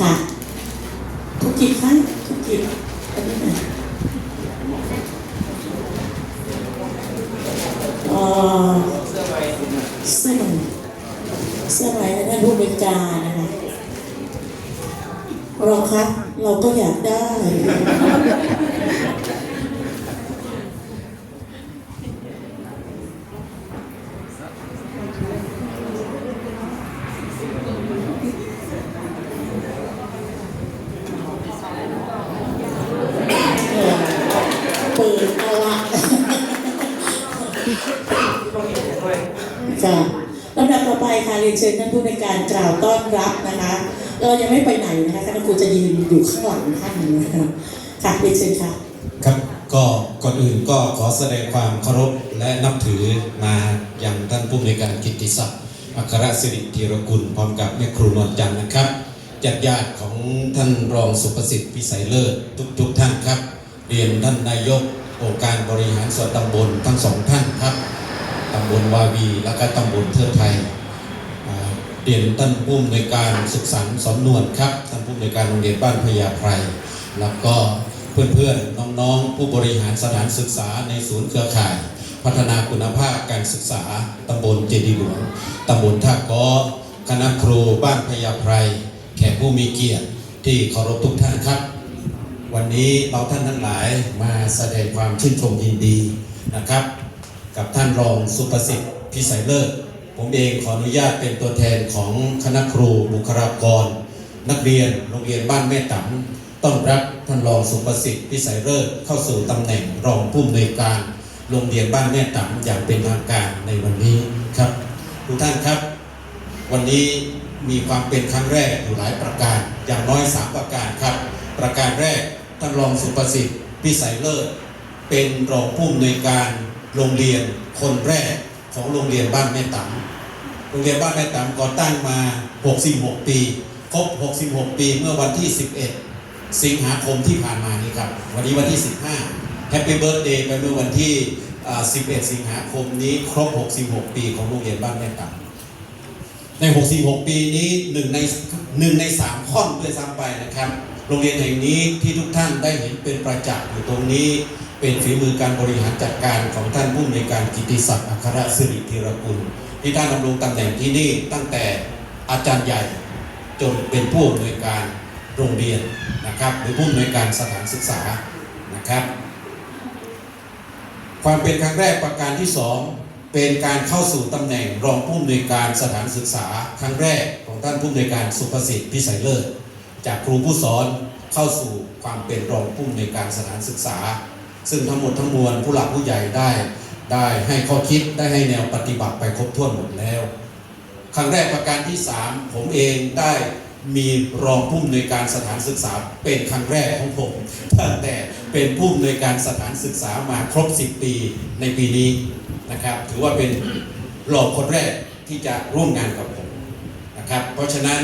ค่ะทุกจิตไหมทุกจิตอันนี้นะเสื้อใหม่เสื้อใหม่เสื้อใหม่านผู้เป็นจานะคะเราครับ เราก็อยากได้ เออเปิดเอาละ ค่ะลำดับต่อไปค่ะเรียนเชิญท่านผู้ในการกล่าวต้อนรับนะคะ เรายังไม่ไปไหนนะคะคณะครูจะยืนอยู่ข้างหลังท่านนะคะค่ะเรียนเชิญค่ะ ครับก็ก่อนอื่นก็ขอแสดงความเคารพและนับถือมาอย่างท่านผู้ในการกิติศักดิ์อัครศิริธีรกุลพร้อมกับแม่ครูนวลจันทร์นะครับญาติญาติของท่านรองสุประสิทธิ์พิสัยเลิศทุกๆท่านครับ เรียนท่านนายกองค์การบริหารส่วนตำบลทั้งสองท่านครับ ตำบลวาวี และก็ตำบลเทิดไทยเรียนท่านผู้อำนวยการศึกษาสอนนวลครับท่านผู้อำนวยการโรงเรียนบ้านพญาไพรแล้วก็เพื่อนๆน้องๆ ผู้บริหารสถานศึกษาในศูนย์เครือข่าย พัฒนาคุณภาพการศึกษาตำบลเจดีหลวงตำบลท่าก้อคณะครูบ้านพญาไพรแขกผู้มีเกียรติที่เคารพทุกท่านครับ วันนี้เราท่านทั้งหลายมาแสดงความชื่นชมยินดีนะครับ กับท่านรองสุประสิทธิ์พิสัยเลิศผมเองขออนุญาตเป็นตัวแทนของคณะครูบุคลากร นักเรียนโรงเรียนบ้านแม่ตำต้อนรับท่านรองสุประสิทธิ์พิสัยเลิศเข้าสู่ตำแหน่งรองผู้อำนวยการโรงเรียนบ้านแม่ตำอย่างเป็นทางการในวันนี้ครับทุกท่านครับ วันนี้มีความเป็นครั้งแรกอยู่หลายประการ อย่างน้อย 3 ประการครับ ประการแรกท่านรองสุประสิทธิ์พิสัยเลิศ เป็นรองผู้อำนวยการโรงเรียนคนแรกของโรงเรียนบ้านแม่ตำโรงเรียนบ้านแม่ตำก่อตั้งมา 66 ปี ครบ 66 ปีเมื่อวันที่ 11 สิงหาคมที่ผ่านมานี้ครับ วันนี้วันที่ 15แฮปปี้เบิร์ดเดย์ไปเมื่อวันที่ 11 สิงหาคมนี้ครบ 66 ปีของโรงเรียนบ้านแม่ตำใน 66 ปีนี้หนึ่งในหนึ่งในสามข้อนด้วยซ้ำไปนะครับ โรงเรียนแห่งนี้ที่ทุกท่านได้เห็นเป็นประจักษ์อยู่ตรงนี้ เป็นฝีมือการบริหารจัดการของท่านผู้อำนการกิติศักดิ์อัครสิริธีรกุลที่ท่านดำรงตำแหน่งที่นี่ตั้งแต่อาจารย์ใหญ่จนเป็นผู้อำนวยการโรงเรียนนะครับ หรือผู้อำนวยการสถานศึกษานะครับ ความเป็นครั้งแรกประการที่สองเป็นการเข้าสู่ตำแหน่งรองผู้อำนวยการสถานศึกษา ครั้งแรกของท่านผู้อำนวยการสุภสิทธิ์พิสัยเลิศจากครูผู้สอนเข้าสู่ความเป็นรองผู้อำนวยการสถานศึกษา ซึ่งทั้งหมดทั้งมวลผู้หลักผู้ใหญ่ได้ ได้ให้ข้อคิดได้ให้แนวปฏิบัติไปครบถ้วนหมดแล้ว ครั้งแรกประการที่ 3 ผมเองได้มีรองผู้อำนวยการสถานศึกษาเป็นครั้งแรกของผมตั้งแต่เป็นผู้อำนวยการสถานศึกษามาครบ 10 ปีในปีนี้นะครับ ถือว่าเป็นรองคนแรกที่จะร่วมงานกับผมนะครับ เพราะฉะนั้น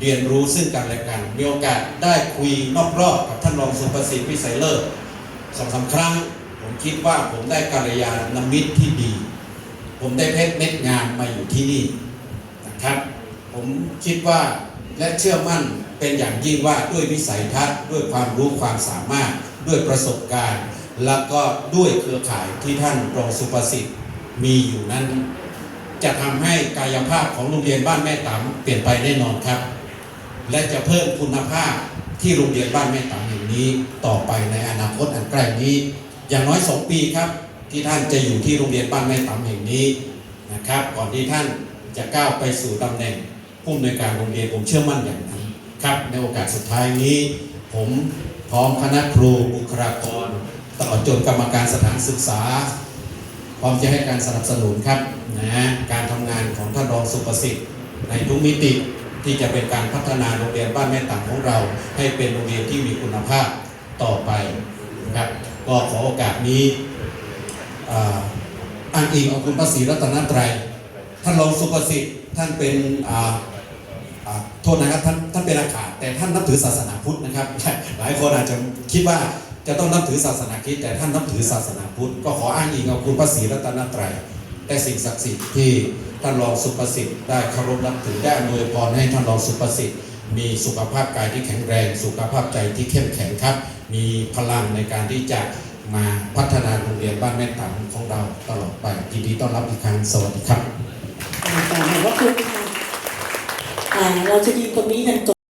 เรียนรู้ซึ่งกันและกันมีโอกาสได้คุยนอกรอบกับท่านรองสุปสิทธิ์พิสัยเลิศ สองสามครั้ง ผมคิดว่าผมได้กัลยาณมิตรที่ดี ผมได้เพชรเม็ดงามมาอยู่ที่นี่นะครับ ผมคิดว่าและเชื่อมั่นเป็นอย่างยิ่งว่าด้วยวิสัยทัศน์ด้วยความรู้ความสามารถด้วยประสบการณ์ แล้วก็ด้วยเครือข่ายที่ท่านรองสุประสิทธิ์มีอยู่นั้น จะทำให้กายภาพของโรงเรียนบ้านแม่ตำเปลี่ยนไปแน่นอนครับ และจะเพิ่มคุณภาพที่โรงเรียนบ้านแม่ตำ นี้ต่อไปในอนาคตอันใกล้นี้ อย่างน้อย 2 ปีครับ ที่ท่านจะอยู่ที่โรงเรียนบ้านแม่ตำแห่งนี้นะครับ ก่อนที่ท่านจะก้าวไปสู่ตำแหน่งผู้อำนวยการโรงเรียนผมเชื่อมั่นอย่างนั้นครับ ในโอกาสสุดท้ายนี้ ผมพร้อมคณะครูบุคลากรตลอดจนกรรมการสถานศึกษา พร้อมจะให้การสนับสนุนครับนะการทำงานของท่านรองสุประสิทธิ์ในทุกมิติ ที่จะเป็นการพัฒนาโรงเรียนบ้านแม่ต่างของเรา ให้เป็นโรงเรียนที่มีคุณภาพต่อไปนะครับก็ขอโอกาสนี้อ้างอิงเอาคุณพระศรีรัตนตรัยท่านรองสุประสิทธิ์ท่านเป็นโทษนะครับท่านท่านเป็นอาขาแต่ท่านนับถือศาสนาพุทธนะครับ หลายคนอาจจะคิดว่าจะต้องนับถือศาสนาคริสต์แต่ท่านนับถือศาสนาพุทธก็ขออ้างอิงเอาคุณพระศรีรัตนตรัย แต่สิ่งศักดิ์สิทธิ์ที่ท่านรองสุประสิทธิ์ได้เคารพนับถือได้อวยพรให้ท่านรองสุประสิทธิ์มีสุขภาพกายที่แข็งแรง สุขภาพใจที่เข้มแข็งครับ มีพลังในการที่จะมาพัฒนาโรงเรียนบ้านแม่ตามของเราตลอดไปยินดีต้อนรับอีกครั้งสวัสดีครับขอบคุณค่ะเราจะยืนตรงนี้กันก่อน